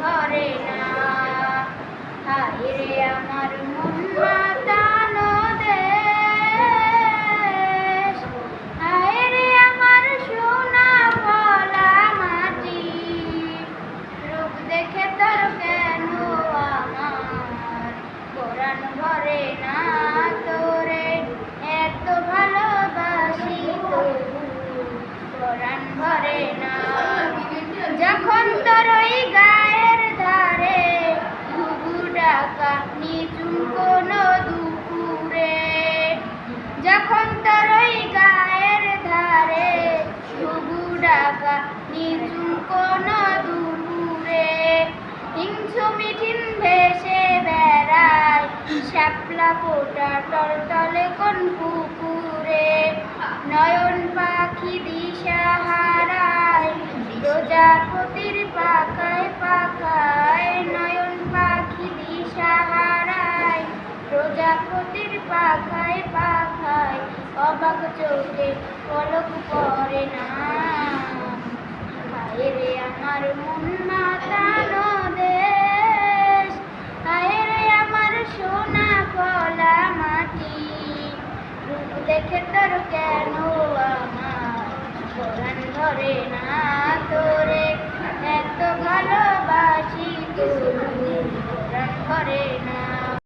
পরাণ না। হায় রে আমার মন হায় আমার সোনা মাটি। রূপ দেখে কেন আমার? ভরে না তোরে, এত ভালোবাসি ভরে না মিঠিন ভেসে বেড়ায় শ্যাপলা পোটা টলটলে কোন পুকুরে। নয়ন পাখি দিশা হারায়, প্রজাপতির পাখায় পাখায়। নয়ন পাখি দিশা হারায়, প্রজাপতির পাখায় পাখায়। অবাক চোখে পলক পড়ে না। রূপ দেখে তোর কেন আমার পরাণ ধরে না তোরে, এত ভালোবাসি তোর পরাণ ধরে না